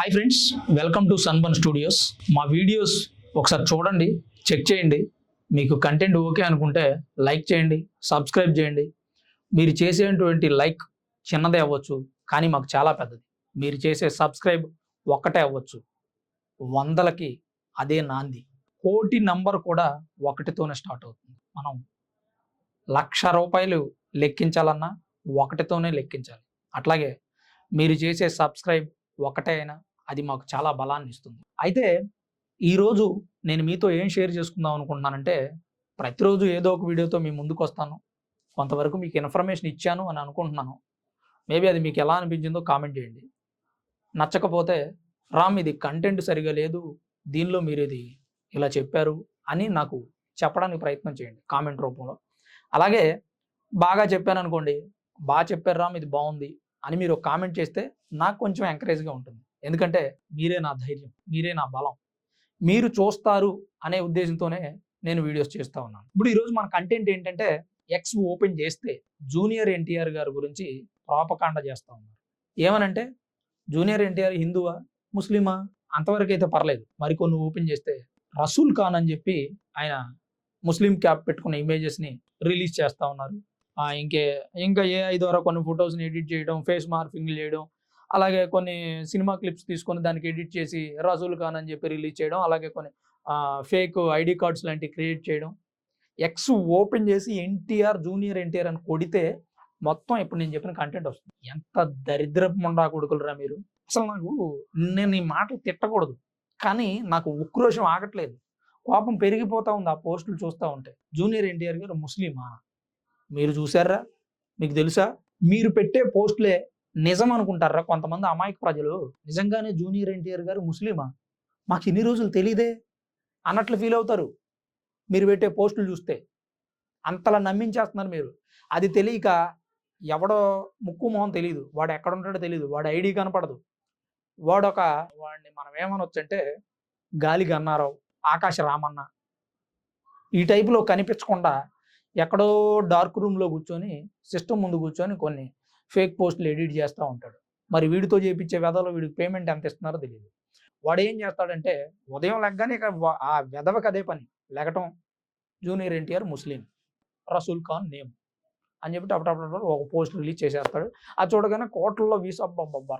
Hi friends welcome to Sunburn Studios మా videos ఒకసారి చూడండి చెక్ చేయండి. మీకు కంటెంట్ ఓకే అనుకుంటే లైక్ చేయండి సబ్స్క్రైబ్ చేయండి. మీరు చేసేటువంటి లైక్ చిన్నదే అవ్వచ్చు కానీ మాకు చాలా పెద్దది. మీరు చేసే సబ్స్క్రైబ్ ఒక్కటే అవ్వచ్చు. వందలకి అదే నాంది. కోటి నంబర్ కూడా ఒకటితోనే స్టార్ట్ అవుతుంది. మనం లక్ష రూపాయలు లెక్కించాలన్నా ఒకటితోనే లెక్కించాలి. అట్లాగే మీరు చేసే సబ్స్క్రైబ్ ఒకటే అయినా అది మాకు చాలా బలాన్ని ఇస్తుంది అయితే ఈరోజు నేను మీతో ఏం షేర్ చేసుకుందాం అనుకుంటున్నానంటే ప్రతిరోజు ఏదో ఒక వీడియోతో మీ ముందుకు వస్తాను కొంతవరకు మీకు ఇన్ఫర్మేషన్ ఇచ్చాను అని అనుకుంటున్నాను. మేబీ అది మీకు ఎలా అనిపించిందో కామెంట్ చేయండి. నచ్చకపోతే రామ్ ఇది కంటెంట్ సరిగా లేదు దీనిలో మీరు ఇది ఇలా చెప్పారు అని నాకు చెప్పడానికి ప్రయత్నం చేయండి కామెంట్ రూపంలో. అలాగే బాగా చెప్పాను అనుకోండి బాగా చెప్పారు రామ్ ఇది బాగుంది అని మీరు ఒక కామెంట్ చేస్తే నాకు కొంచెం ఎంకరేజ్గా ఉంటుంది. ఎందుకంటే మీరే నా ధైర్యం మీరే నా బలం. మీరు చూస్తారు అనే ఉద్దేశంతోనే నేను వీడియోస్ చేస్తూ ఉన్నాను. ఇప్పుడు ఈరోజు మన కంటెంట్ ఏంటంటే ఎక్స్ ఓపెన్ చేస్తే జూనియర్ ఎన్టీఆర్ గారి గురించి పాపకాండ చేస్తూ ఉన్నారు. ఏమనంటే జూనియర్ ఎన్టీఆర్ హిందువా ముస్లిమా? అంతవరకు అయితే పర్లేదు. మరికొన్ని ఓపెన్ చేస్తే రసూల్ ఖాన్ అని చెప్పి ఆయన ముస్లిం క్యాప్ పెట్టుకున్న ఇమేజెస్ని రిలీజ్ చేస్తూ ఉన్నారు. ఆ, ఇంకే ఇంకా ఏఐ ద్వారా కొన్ని ఫొటోస్ని ఎడిట్ చేయడం ఫేస్ మార్ఫింగ్ చేయడం అలాగే కొన్ని సినిమా క్లిప్స్ తీసుకొని దానికి ఎడిట్ చేసి రజుల్ ఖాన్ అని చెప్పి రిలీజ్ చేయడం అలాగే కొన్ని ఫేక్ ఐడి కార్డ్స్ లాంటివి క్రియేట్ చేయడం. ఎక్స్ ఓపెన్ చేసి ఎన్టీఆర్ జూనియర్ ఎన్టీఆర్ అని కొడితే మొత్తం ఇప్పుడు నేను చెప్పిన కంటెంట్ వస్తుంది. ఎంత దరిద్రపు ముండా కొడుకులరా మీరు. అసలు నాకు నేను ఈ మాటలు తిట్టకూడదు. కానీ నాకు ఉక్రోషం ఆగట్లేదు. కోపం పెరిగిపోతా ఉంది ఆ పోస్టులు చూస్తూ ఉంటే. జూనియర్ ఎన్టీఆర్ గారు ముస్లిమా? మీరు చూసారా మీకు తెలుసా? మీరు పెట్టే పోస్టులే నిజం అనుకుంటారా కొంతమంది అమాయక ప్రజలు నిజంగానే జూనియర్ ఎన్టీఆర్ గారు ముస్లిమా? మాకు ఇన్ని రోజులు తెలియదే అన్నట్లు ఫీల్ అవుతారు. మీరు పెట్టే పోస్టులు చూస్తే. అంతలా నమ్మించేస్తున్నారు మీరు. అది తెలియక ఎవడో ముక్కు మొహం తెలియదు వాడు ఎక్కడ ఉంటాడో తెలియదు వాడు ఐడి కనపడదు. వాడొక వాడిని మనం ఏమనొచ్చంటే గాలి గన్నారావు ఆకాశ రామన్న ఈ టైపులో కనిపించకుండా ఎక్కడో డార్క్ రూమ్లో కూర్చొని సిస్టమ్ ముందు కూర్చొని కొన్ని ఫేక్ పోస్టులు ఎడిట్ చేస్తూ ఉంటాడు. మరి వీడితో చేపించే వెధలో వీడికి పేమెంట్ ఎంత ఇస్తున్నారో తెలియదు వాడు ఏం చేస్తాడంటే ఉదయం లెగ్గానే ఇక ఆ వెధవకి అదే పని. లెగటం junior NTR Muslim. Rasool Khan name అని చెప్పి అప్పుడప్పుడు ఒక పోస్ట్ రిలీజ్ చేసేస్తాడు. అది చూడగానే కోట్లలో వీసా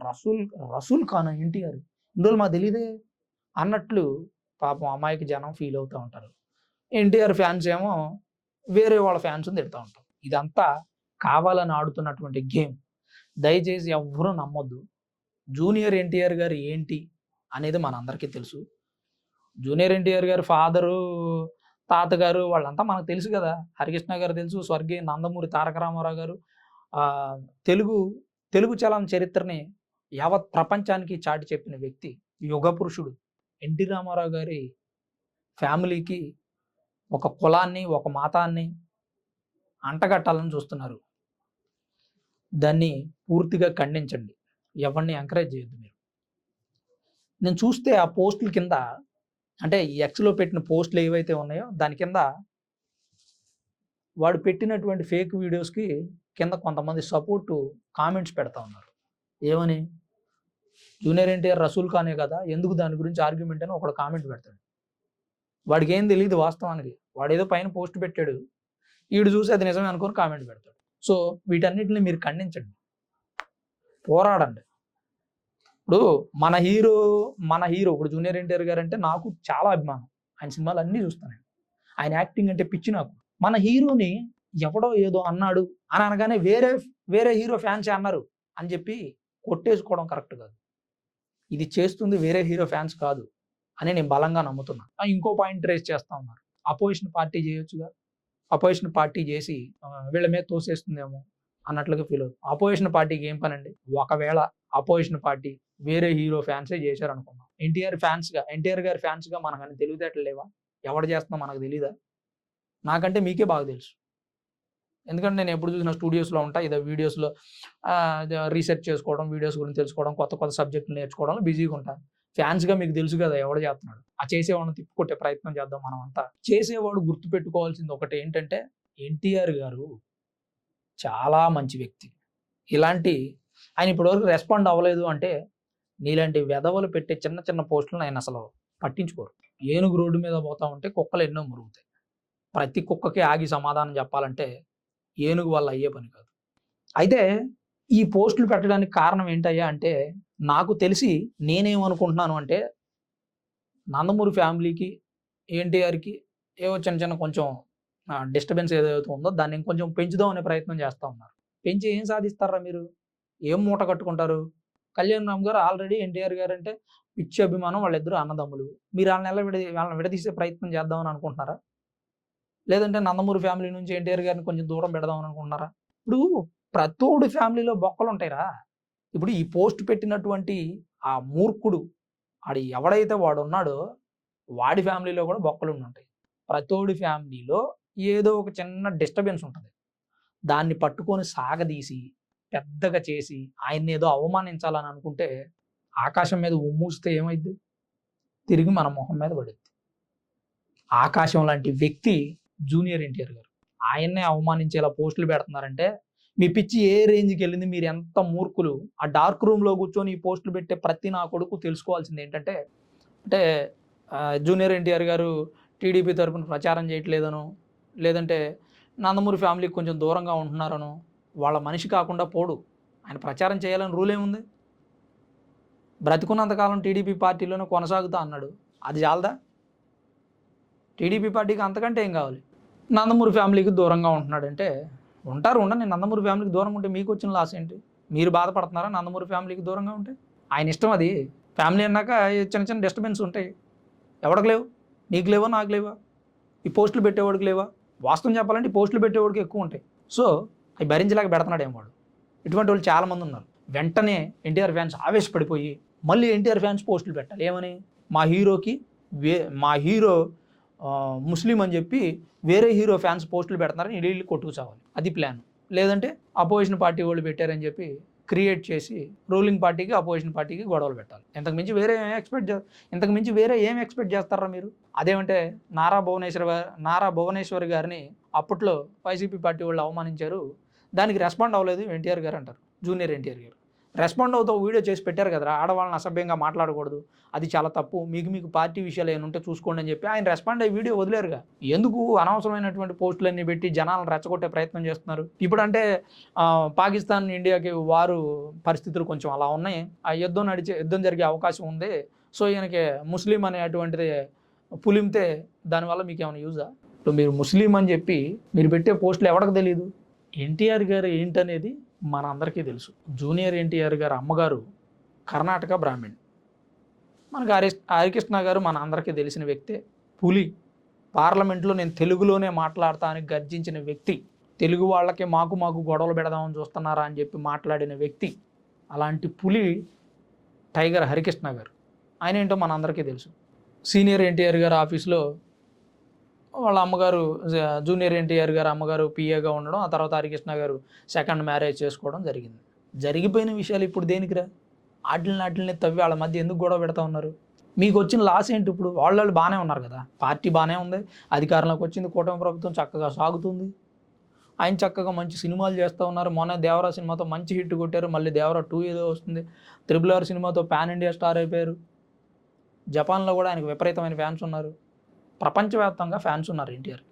రసూల్ రసూల్ ఖాన్ ఎన్టీఆర్. ఇందులో మాకు తెలియదే అన్నట్లు పాపం అమ్మాయికి జనం ఫీల్ అవుతూ ఉంటారు. ఎన్టీఆర్ ఫ్యాన్స్ ఏమో వేరే వాళ్ళ ఫ్యాన్స్ తిడతా ఉంటారు. ఇదంతా కావాలని ఆడుతున్నటువంటి గేమ్. దయచేసి ఎవ్వరూ నమ్మొద్దు. జూనియర్ ఎన్టీఆర్ గారు ఏంటి అనేది మనందరికీ తెలుసు. జూనియర్ ఎన్టీఆర్ గారు ఫాదరు తాతగారు వాళ్ళంతా మనకు తెలుసు కదా. హరికృష్ణ గారు తెలుసు స్వర్గీయ నందమూరి తారక రామారావు గారు. తెలుగు తెలుగు చలం చరిత్రని యావత్ ప్రపంచానికి చాటి చెప్పిన వ్యక్తి యుగ పురుషుడు. ఎన్టీ రామారావు గారి ఫ్యామిలీకి ఒక కులాన్ని ఒక మతాన్ని అంటగట్టాలని చూస్తున్నారు. దాన్ని పూర్తిగా ఖండించండి. ఎవరిని ఎంకరేజ్ చేయొద్దు మీరు. నేను చూస్తే ఆ పోస్టుల కింద అంటే ఎక్స్లో పెట్టిన పోస్టులు ఏవైతే ఉన్నాయో దాని కింద వాడు పెట్టినటువంటి ఫేక్ వీడియోస్కి కింద కొంతమంది సపోర్టు కామెంట్స్ పెడతా ఉన్నారు. ఏమని? జూనియర్ ఎన్టీఆర్ రసూల్ ఖానే కదా ఎందుకు దాని గురించి ఆర్గ్యుమెంట్ అని ఒకడు కామెంట్ పెడతాడు. వాడికి ఏం తెలియదు వాస్తవానికి. వాడు ఏదో పైన పోస్ట్ పెట్టాడు. వీడు చూసి అది నిజమే అనుకొని కామెంట్ పెడతాడు. సో వీటన్నిటిని మీరు ఖండించండి. పోరాడండి. ఇప్పుడు మన హీరో మన హీరో ఇప్పుడు జూనియర్ ఎన్టీఆర్ గారు అంటే నాకు చాలా అభిమానం. ఆయన సినిమాలు అన్నీ చూస్తాను ఆయన యాక్టింగ్ అంటే పిచ్చి నాకు. మన హీరోని ఎవడో ఏదో అన్నాడు అని అనగానే వేరే వేరే హీరో ఫ్యాన్స్ అన్నారు అని చెప్పి కొట్టేసుకోవడం కరెక్ట్ కాదు. ఇది చేస్తుంది వేరే హీరో ఫ్యాన్స్ కాదు అని నేను బలంగా నమ్ముతున్నాను ఇంకో పాయింట్ రేస్ చేస్తా ఉన్నారు. అపోజిషన్ పార్టీ చేయొచ్చుగా. అపోజిషన్ పార్టీ చేసి వీళ్ళ మీద తోసేస్తుందేమో అన్నట్లుగా ఫీల్ అవుతుంది. అపోజిషన్ పార్టీకి ఏం పని అండి ఒకవేళ అపోజిషన్ పార్టీ వేరే హీరో ఫ్యాన్సే చేశారు అనుకున్నాం ఎన్టీఆర్ ఫ్యాన్స్గా ఎన్టీఆర్ గారి ఫ్యాన్స్గా మనకు అని తెలివితేటలు లేవా? ఎవడు చేస్తున్నా మనకు తెలీదా? నాకంటే మీకే బాగా తెలుసు. ఎందుకంటే నేను ఎప్పుడు చూసిన స్టూడియోస్లో ఉంటా ఇదే వీడియోస్లో రీసెర్చ్ చేసుకోవడం వీడియోస్ గురించి తెలుసుకోవడం కొత్త కొత్త సబ్జెక్టులు నేర్చుకోవడంలో బిజీగా ఉంటాను. ఫ్యాన్స్గా మీకు తెలుసు కదా ఎవడు చేస్తున్నాడు? ఆ చేసేవాడిని తిప్పుకొట్టే ప్రయత్నం చేద్దాం మనం అంతా చేసేవాడు గుర్తుపెట్టుకోవాల్సింది ఒకటి ఏంటంటే ఎన్టీఆర్ గారు చాలా మంచి వ్యక్తి. ఇలాంటి ఆయన ఇప్పటివరకు రెస్పాండ్ అవ్వలేదు అంటే నీలాంటి వెధవలు పెట్టే చిన్న చిన్న పోస్టులను ఆయన అసలు పట్టించుకోరు. ఏనుగు రోడ్డు మీద పోతా ఉంటే కుక్కలు ఎన్నో మురుగుతాయి. ప్రతి కుక్కకి ఆగి సమాధానం చెప్పాలంటే ఏనుగు వల్ల అయ్యే పని కాదు. అయితే ఈ పోస్టులు పెట్టడానికి కారణం ఏంటయ్యా అంటే నాకు తెలిసి నేనేమనుకుంటున్నాను అంటే నందమూరి ఫ్యామిలీకి ఎన్టీఆర్కి ఏవో చిన్న చిన్న కొంచెం డిస్టర్బెన్స్ ఏదైతే ఉందో దాన్ని ఇంకొంచెం పెంచుదాం అనే ప్రయత్నం చేస్తూ ఉన్నారు. పెంచి ఏం సాధిస్తారా మీరు? ఏం మూట కట్టుకుంటారు? కళ్యాణ్ రామ్ గారు ఆల్రెడీ ఎన్టీఆర్ గారు అంటే పిచ్చి అభిమానం వాళ్ళిద్దరు అన్నదమ్ములు. మీరు వాళ్ళని ఎలా విడ వాళ్ళని విడదీసే ప్రయత్నం చేద్దామని అనుకుంటున్నారా? లేదంటే నందమూరి ఫ్యామిలీ నుంచి ఎన్టీఆర్ గారిని కొంచెం దూరం పెడదామని అనుకుంటున్నారా? ఇప్పుడు ప్రతోడు ఫ్యామిలీలో బొక్కలు ఉంటాయిరా ఇప్పుడు ఈ పోస్ట్ పెట్టినటువంటి ఆ మూర్ఖుడు ఆడు ఎవడైతే వాడు ఉన్నాడో వాడి ఫ్యామిలీలో కూడా బొక్కలు ఉంటాయి ప్రతోడి ఫ్యామిలీలో ఏదో ఒక చిన్న డిస్టర్బెన్స్ ఉంటుంది. దాన్ని పట్టుకొని సాగదీసి పెద్దగా చేసి ఆయన్ని ఏదో అవమానించాలని అనుకుంటే ఆకాశం మీద ఉమ్మూస్తే ఏమైద్ది? తిరిగి మన మొహం మీద పడుద్ది. ఆకాశం లాంటి వ్యక్తి జూనియర్ ఎన్టీఆర్ గారు. ఆయన్నే అవమానించేలా పోస్టులు పెడుతున్నారంటే మీ పిచ్చి ఏ రేంజ్కి వెళ్ళింది మీరు ఎంత మూర్ఖులు? ఆ డార్క్ రూమ్లో కూర్చొని ఈ పోస్టులు పెట్టే ప్రతి నా కొడుకు తెలుసుకోవాల్సింది ఏంటంటే అంటే జూనియర్ ఎన్టీఆర్ గారు టీడీపీ తరఫున ప్రచారం చేయట్లేదను లేదంటే నందమూరి ఫ్యామిలీకి కొంచెం దూరంగా ఉంటున్నారను వాళ్ళ మనిషి కాకుండా పోడు. ఆయన ప్రచారం చేయాలని రూల్ ఏముంది? బ్రతికున్నంతకాలం టీడీపీ పార్టీలోనే కొనసాగుతా అన్నాడు. అది చాలదా? టీడీపీ పార్టీకి అంతకంటే ఏం కావాలి? నందమూరి ఫ్యామిలీకి దూరంగా ఉంటున్నాడంటే ఉంటారు ఉండని నందమూరి ఫ్యామిలీకి దూరంగా ఉంటే మీకు వచ్చిన లాస్ ఏంటి? మీరు బాధపడుతున్నారా నందమూరి ఫ్యామిలీకి దూరంగా ఉంటే? ఆయన ఇష్టం అది. ఫ్యామిలీ అన్నాక చిన్న చిన్న డిస్టర్బెన్స్ ఉంటాయి. ఎవడికి లేవు? నీకు లేవా? నాకు లేవా? ఈ పోస్టులు పెట్టేవాడికి లేవా? వాస్తవం చెప్పాలంటే ఈ పోస్టులు పెట్టేవాడికి ఎక్కువ ఉంటాయి. సో అవి భరించలేక పెడుతున్నాడు వాడు? ఇటువంటి వాళ్ళు చాలామంది ఉన్నారు. వెంటనే ఎన్టీఆర్ ఫ్యాన్స్ ఆవేశపడిపోయి మళ్ళీ ఎన్టీఆర్ ఫ్యాన్స్ పోస్టులు పెట్టాలి. ఏమని? మా హీరోకి వే మా హీరో ముస్లిం అని చెప్పి వేరే హీరో ఫ్యాన్స్ పోస్టులు పెడుతున్నారని వీళ్ళు కొట్టుకు చావాలి అది ప్లాన్ లేదంటే అపోజిషన్ పార్టీ వాళ్ళు పెట్టారని చెప్పి క్రియేట్ చేసి రూలింగ్ పార్టీకి అపోజిషన్ పార్టీకి గొడవలు పెట్టాలి. ఇంతకు మించి వేరే ఏం ఎక్స్పెక్ట్ చే ఇంతకు మించి వేరే ఏం ఎక్స్పెక్ట్ చేస్తారా మీరు? అదేమంటే నారా భువనేశ్వర్ గారు నారా భువనేశ్వర్ గారిని అప్పట్లో వైసీపీ పార్టీ వాళ్ళు అవమానించారు. దానికి రెస్పాండ్ అవ్వలేదు ఎన్టీఆర్ గారు అంటారు. జూనియర్ ఎన్టీఆర్ గారు. రెస్పాండ్ అవుతూ వీడియో చేసి పెట్టారు కదరా ఆడవాళ్ళని అసభ్యంగా మాట్లాడకూడదు అది చాలా తప్పు మీకు మీకు పార్టీ విషయాలు ఏమైనా ఉంటే చూసుకోండి అని చెప్పి ఆయన రెస్పాండ్ అయ్యి వీడియో వదిలేరుగా. ఎందుకు అనవసరమైనటువంటి పోస్టులన్నీ పెట్టి జనాలను రెచ్చగొట్టే ప్రయత్నం చేస్తున్నారు? ఇప్పుడు అంటే పాకిస్తాన్ ఇండియాకి వారు పరిస్థితులు కొంచెం అలా ఉన్నాయి. ఆ యుద్ధం నడిచే యుద్ధం జరిగే అవకాశం ఉంది. సో ఈయనకి ముస్లిం అనేటువంటిది పులిమితే దానివల్ల మీకు ఏమైనా యూజా? ఇప్పుడు మీరు ముస్లిం అని చెప్పి మీరు పెట్టే పోస్టులు ఎవరికి తెలియదు ఎన్టీఆర్ గారు ఏంటనేది? మన అందరికీ తెలుసు. జూనియర్ ఎన్టీఆర్ గారు అమ్మగారు కర్ణాటక బ్రాహ్మణ్. మనకు హరి హరికృష్ణ గారు మన అందరికీ తెలిసిన వ్యక్తే. పులి పార్లమెంట్లో నేను తెలుగులోనే మాట్లాడతానని గర్జించిన వ్యక్తి. తెలుగు వాళ్ళకి మాకు మాకు గొడవలు పెడదామని చూస్తున్నారా అని చెప్పి మాట్లాడిన వ్యక్తి. అలాంటి పులి టైగర్ హరికృష్ణ గారు. ఆయన ఏంటో మనందరికీ తెలుసు. సీనియర్ ఎన్టీఆర్ గారు ఆఫీస్లో వాళ్ళ అమ్మగారు జూనియర్ ఎన్టీఆర్ గారు అమ్మగారు పిఏగా ఉండడం ఆ తర్వాత హరికృష్ణ గారు సెకండ్ మ్యారేజ్ చేసుకోవడం జరిగింది. జరిగిపోయిన విషయాలు ఇప్పుడు దేనికిరా వాటిని వాటిని తవ్వి వాళ్ళ మధ్య ఎందుకు గొడవ పెడతా ఉన్నారు? మీకు వచ్చిన లాస్ ఏంటి ఇప్పుడు? వాళ్ళు వాళ్ళు బాగానే ఉన్నారు కదా? పార్టీ బాగానే ఉంది అధికారంలోకి వచ్చింది కూటమి ప్రభుత్వం చక్కగా సాగుతుంది. ఆయన చక్కగా మంచి సినిమాలు చేస్తూ ఉన్నారు. మొన్న దేవరా సినిమాతో మంచి హిట్ కొట్టారు. మళ్ళీ దేవరా టూ ఏదో వస్తుంది. త్రిబుల్ ఆర్ సినిమాతో పాన్ ఇండియా స్టార్ అయిపోయారు. జపాన్లో కూడా ఆయనకు విపరీతమైన ఫ్యాన్స్ ఉన్నారు. ప్రపంచవ్యాప్తంగా ఫ్యాన్స్ ఉన్నారు ఎన్టీఆర్.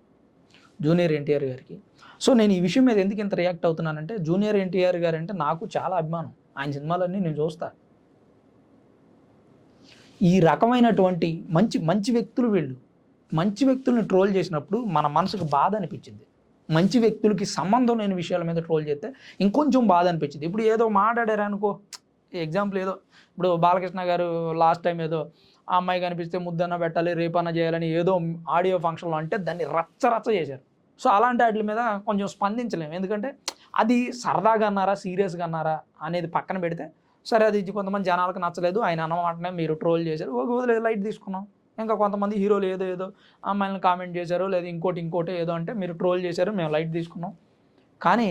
జూనియర్ ఎన్టీఆర్ గారికి. సో నేను ఈ విషయం మీద ఎందుకు ఇంత రియాక్ట్ అవుతున్నానంటే జూనియర్ ఎన్టీఆర్ గారు అంటే నాకు చాలా అభిమానం. ఆయన సినిమాలన్నీ నేను చూస్తా. ఈ రకమైనటువంటి మంచి మంచి వ్యక్తులు వీళ్ళు. మంచి వ్యక్తుల్ని ట్రోల్ చేసినప్పుడు మన మనసుకు బాధ అనిపించింది. మంచి వ్యక్తులకి సంబంధం లేని విషయాల మీద ట్రోల్ చేస్తే ఇంకొంచెం బాధ అనిపించింది. ఇప్పుడు ఏదో మాట్లాడారు అనుకో ఎగ్జాంపుల్ ఏదో ఇప్పుడు బాలకృష్ణ గారు లాస్ట్ టైం ఏదో ఆ అమ్మాయి కనిపిస్తే ముద్దన్న పెట్టాలి రేపన్న చేయాలని ఏదో ఆడియో ఫంక్షన్లో అంటే దాన్ని రచ్చ రచ్చ చేశారు. సో అలాంటి వాటి మీద కొంచెం స్పందించలేము. ఎందుకంటే అది సరదాగా అన్నారా సీరియస్గా అన్నారా అనేది పక్కన పెడితే సరే అది కొంతమంది జనాలకు నచ్చలేదు ఆయన అన్నమాటనే మీరు ట్రోల్ చేశారు. ఒక వదిలేదు లైట్ తీసుకున్నాం. ఇంకా కొంతమంది హీరోలు ఏదో ఏదో అమ్మాయిలను కామెంట్ చేశారు లేదా ఇంకోటి ఇంకోటి ఏదో అంటే మీరు ట్రోల్ చేశారు మేము లైట్ తీసుకున్నాం. కానీ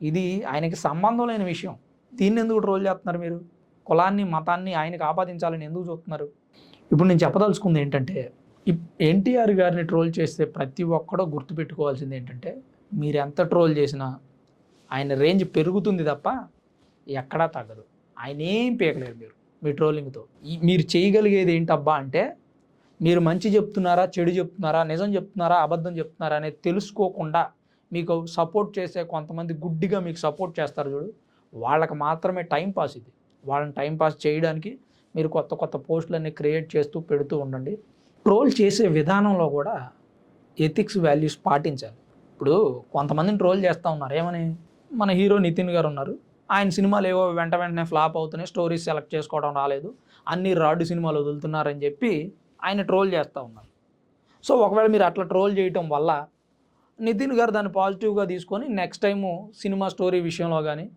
ఇది ఆయనకి సంబంధం లేని విషయం. దీన్ని ఎందుకు ట్రోల్ చేస్తున్నారు మీరు? కులాన్ని మతాన్ని ఆయనకి ఆపాదించాలని ఎందుకు చూస్తున్నారు? ఇప్పుడు నేను చెప్పదలుచుకుంది ఏంటంటే ఎన్టీఆర్ గారిని ట్రోల్ చేస్తే ప్రతి ఒక్కడో గుర్తుపెట్టుకోవాల్సింది ఏంటంటే మీరు ఎంత ట్రోల్ చేసినా ఆయన రేంజ్ పెరుగుతుంది తప్ప ఎక్కడా తగ్గదు. ఆయన ఏం పీకలేరు మీరు మీ ట్రోలింగ్తో. ఈ- మీరు చేయగలిగేది ఏంటబ్బా అంటే మీరు మంచి చెప్తున్నారా చెడు చెప్తున్నారా నిజం చెప్తున్నారా అబద్ధం చెప్తున్నారా అనేది తెలుసుకోకుండా మీకు సపోర్ట్ చేసే కొంతమంది గుడ్డిగా మీకు సపోర్ట్ చేస్తారు చూడు వాళ్ళకి మాత్రమే టైం పాస్ ఇది. వాళ్ళని టైం పాస్ చేయడానికి మీరు కొత్త కొత్త పోస్టులన్నీ క్రియేట్ చేస్తూ పెడుతూ ఉండండి. ట్రోల్ చేసే విధానంలో కూడా ఎథిక్స్ వాల్యూస్ పాటించాలి. ఇప్పుడు కొంతమందిని ట్రోల్ చేస్తూ ఉన్నారు. ఏమని? మన హీరో నితిన్ గారు ఉన్నారు. ఆయన సినిమాలు ఏవో వెంట వెంటనే ఫ్లాప్ అవుతున్నాయి. స్టోరీస్ సెలెక్ట్ చేసుకోవడం రాలేదు. అన్ని రాడు సినిమాలు వదులుతున్నారని చెప్పి ఆయన ట్రోల్ చేస్తూ ఉన్నారు. సో ఒకవేళ మీరు అట్లా ట్రోల్ చేయటం వల్ల నితిన్ గారు దాన్ని పాజిటివ్గా తీసుకొని నెక్స్ట్ టైము సినిమా స్టోరీ విషయంలో కానీ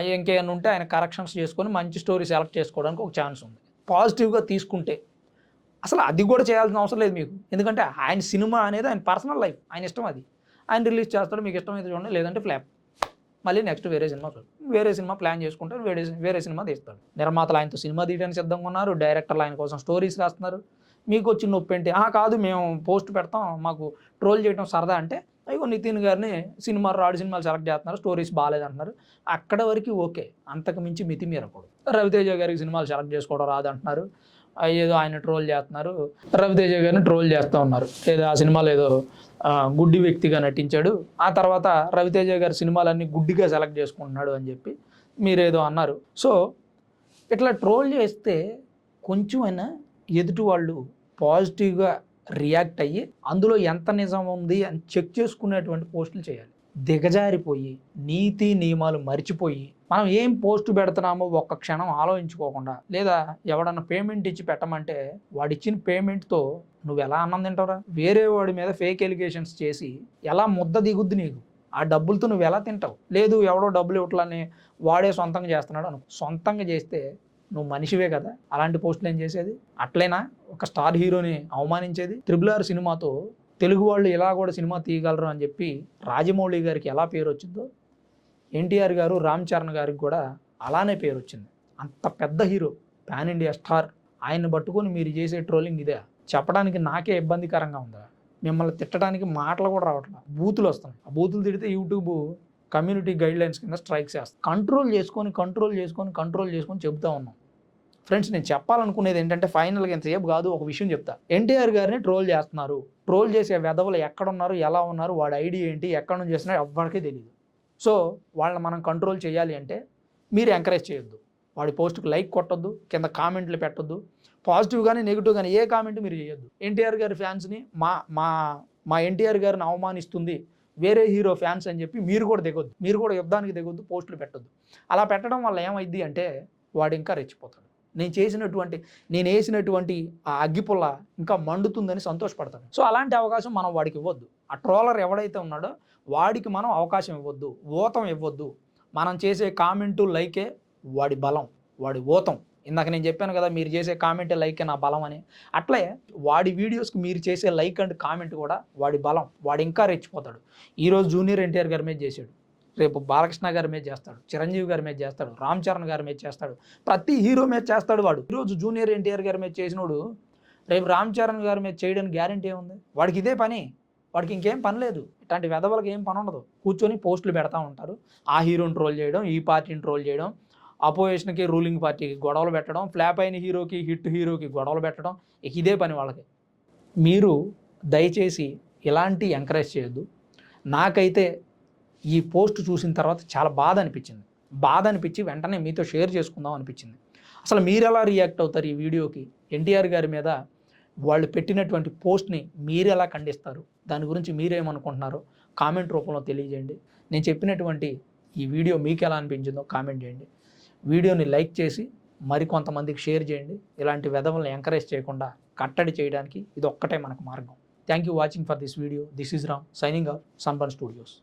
ఇంకేమైనా ఉంటే ఆయన కరెక్షన్స్ చేసుకొని మంచి స్టోరీ సెలెక్ట్ చేసుకోవడానికి ఒక ఛాన్స్ ఉంది. పాజిటివ్గా తీసుకుంటే అసలు అది కూడా చేయాల్సిన అవసరం లేదు మీకు. ఎందుకంటే ఆయన సినిమా అనేది ఆయన పర్సనల్ లైఫ్ ఆయన ఇష్టం అది. ఆయన రిలీజ్ చేస్తాడు మీకు ఇష్టమైతే చూడండి లేదంటే ఫ్లాప్ మళ్ళీ నెక్స్ట్ వేరే సినిమా వేరే సినిమా ప్లాన్ చేసుకుంటారు వేరే వేరే సినిమా తీస్తాడు. నిర్మాతలు ఆయనతో సినిమా తీయడానికి సిద్ధంగా ఉన్నారు డైరెక్టర్లు ఆయన కోసం స్టోరీస్ రాస్తున్నారు. మీకు వచ్చిన నొప్పి ఏంటి? "ఆ, కాదు మేము పోస్ట్ పెడతాం మాకు ట్రోల్ చేయడం సరదా అంటే అయ్యో నితిన్ గారిని సినిమా రాడు సినిమాలు సెలెక్ట్ చేస్తున్నారు స్టోరీస్ బాగాలేదంటున్నారు. అక్కడ వరకు ఓకే అంతకు మించి మితి మీరకూడదు. రవితేజ గారికి సినిమాలు సెలెక్ట్ చేసుకోవడం రాదంటున్నారు. ఏదో ఆయన ట్రోల్ చేస్తున్నారు. రవితేజ గారిని ట్రోల్ చేస్తూ ఉన్నారు. ఏదో ఆ సినిమాలో ఏదో గుడ్డి వ్యక్తిగా నటించాడు. ఆ తర్వాత రవితేజ గారి సినిమాలన్నీ గుడ్డిగా సెలెక్ట్ చేసుకుంటున్నాడు అని చెప్పి మీరేదో అన్నారు. సో ఇట్లా ట్రోల్ చేస్తే కొంచెమైనా ఎదుటి వాళ్ళు పాజిటివ్గా రియాక్ట్ అయ్యి అందులో ఎంత నిజం ఉంది అని చెక్ చేసుకునేటువంటి పోస్టులు చేయాలి. దిగజారిపోయి నీతి నియమాలు మర్చిపోయి మనం ఏం పోస్ట్ పెడుతున్నామో ఒక్క క్షణం ఆలోచించుకోకుండా లేదా ఎవడన్నా పేమెంట్ ఇచ్చి పెట్టమంటే వాడిచ్చిన పేమెంట్తో నువ్వు ఎలా అన్నం తింటావురా? వేరే వాడి మీద ఫేక్ ఎలిగేషన్స్ చేసి ఎలా ముద్ద దిగుద్ది నీకు? ఆ డబ్బులతో నువ్వు ఎలా తింటావు? లేదు ఎవడో డబ్బులు ఇవ్వట్లని వాడే సొంతంగా చేస్తున్నాడు అను సొంతంగా చేస్తే నువ్వు మనిషివే కదా. అలాంటి పోస్టులు ఏం చేసేది? అట్లైనా ఒక స్టార్ హీరోని అవమానించేది? త్రిబుల్ ఆర్ సినిమాతో తెలుగు వాళ్ళు ఇలా కూడా సినిమా తీయగలరు అని చెప్పి రాజమౌళి గారికి ఎలా పేరు వచ్చిందో? ఎన్టీఆర్ గారు రామ్ చరణ్ గారికి కూడా అలానే పేరు వచ్చింది. అంత పెద్ద హీరో పాన్ ఇండియా స్టార్. ఆయన్ని పట్టుకొని మీరు చేసే ట్రోలింగ్ ఇదే. చెప్పడానికి నాకే ఇబ్బందికరంగా ఉందా మిమ్మల్ని తిట్టడానికి మాటలు కూడా రావట్లేదు బూతులు వస్తున్నాయి. ఆ బూతులు తిడితే యూట్యూబ్ కమ్యూనిటీ గైడ్ లైన్స్ కింద స్ట్రైక్స్ చేస్తాం. కంట్రోల్ చేసుకొని కంట్రోల్ చేసుకొని కంట్రోల్ చేసుకొని చెబుతా ఉన్నాం. ఫ్రెండ్స్ నేను చెప్పాలనుకునేది ఏంటంటే ఫైనల్గా ఎంతసేపు కాదు ఒక విషయం చెప్తా. ఎన్టీఆర్ గారిని ట్రోల్ చేస్తున్నారు. ట్రోల్ చేసే వెధవలు ఎక్కడ ఉన్నారు ఎలా ఉన్నారు వాడి ఐడి ఏంటి ఎక్కడ నుంచి చేస్తున్నారు ఎవ్వరికీ తెలియదు సో వాళ్ళని మనం కంట్రోల్ చేయాలి అంటే మీరు ఎంకరేజ్ చేయొద్దు. వాడి పోస్ట్కి లైక్ కొట్టొద్దు కింద కామెంట్లు పెట్టొద్దు. పాజిటివ్ కానీ నెగిటివ్ కానీ ఏ కామెంట్ మీరు చేయొద్దు. ఎన్టీఆర్ గారి ఫ్యాన్స్ని మా మా మా ఎన్టీఆర్ గారిని అవమానిస్తుంది వేరే హీరో ఫ్యాన్స్ అని చెప్పి మీరు కూడా దిగొద్దు మీరు కూడా యుద్ధానికి దిగొద్దు పోస్టులు పెట్టొద్దు. అలా పెట్టడం వల్ల ఏమైద్ది అంటే వాడు ఇంకా రెచ్చిపోతాడు. నేను చేసినటువంటి నేను వేసినటువంటి ఆ అగ్గిపుల్ల ఇంకా మండుతుందని సంతోషపడతాడు. సో అలాంటి అవకాశం మనం వాడికి ఇవ్వద్దు. ఆ ట్రోలర్ ఎవడైతే ఉన్నాడో వాడికి మనం అవకాశం ఇవ్వద్దు ఓతం ఇవ్వద్దు. మనం చేసే కామెంటు లైకే వాడి బలం వాడి ఓతం. ఇందాక నేను చెప్పాను కదా మీరు చేసే కామెంట్ లైక్ నా బలం అని. అట్లే వాడి వీడియోస్కి మీరు చేసే లైక్ అండ్ కామెంట్ కూడా వాడి బలం వాడు ఇంకా రెచ్చిపోతాడు ఈరోజు జూనియర్ ఎన్టీఆర్ గారి మీద చేశాడు. రేపు బాలకృష్ణ గారి మీద చేస్తాడు చిరంజీవి గారి మీద చేస్తాడు రామ్ చరణ్ గారి మీద చేస్తాడు ప్రతి హీరో మీద చేస్తాడు వాడు. ఈరోజు జూనియర్ ఎన్టీఆర్ గారి మీద చేసినోడు రేపు రామ్ చరణ్ గారి మీద చేయడానికి గ్యారంటీ ఏముంది? వాడికి ఇదే పని. వాడికి ఇంకేం పని లేదు. ఇట్లాంటి వెధవలకి ఏం పని ఉండదు. కూర్చొని పోస్టులు పెడతా ఉంటారు. ఆ హీరోని ట్రోల్ చేయడం ఈ పార్టీని ట్రోల్ చేయడం అపోజిషన్కి రూలింగ్ పార్టీకి గొడవలు పెట్టడం ఫ్లాప్ అయిన హీరోకి హిట్ హీరోకి గొడవలు పెట్టడం ఇదే పని వాళ్ళకి. మీరు దయచేసి ఇలాంటి ఎంకరేజ్ చేయొద్దు. నాకైతే ఈ పోస్ట్ చూసిన తర్వాత చాలా బాధ అనిపించింది. బాధ అనిపించి వెంటనే మీతో షేర్ చేసుకుందాం అనిపించింది. అసలు మీరు ఎలా రియాక్ట్ అవుతారు ఈ వీడియోకి? ఎన్టీఆర్ గారి మీద వాళ్ళు పెట్టినటువంటి పోస్ట్ని మీరు ఎలా ఖండిస్తారు? దాని గురించి మీరేమనుకుంటున్నారో కామెంట్ రూపంలో తెలియజేయండి. నేను చెప్పినటువంటి ఈ వీడియో మీకు ఎలా అనిపించిందో కామెంట్ చేయండి. వీడియోని లైక్ చేసి మరికొంతమందికి షేర్ చేయండి. ఇలాంటి వెధవల్ని ఎంకరేజ్ చేయకుండా కట్టడి చేయడానికి ఇది ఒక్కటే మనకు మార్గం. Thank you watching for this video. This is Ram signing off Sunburn Studios.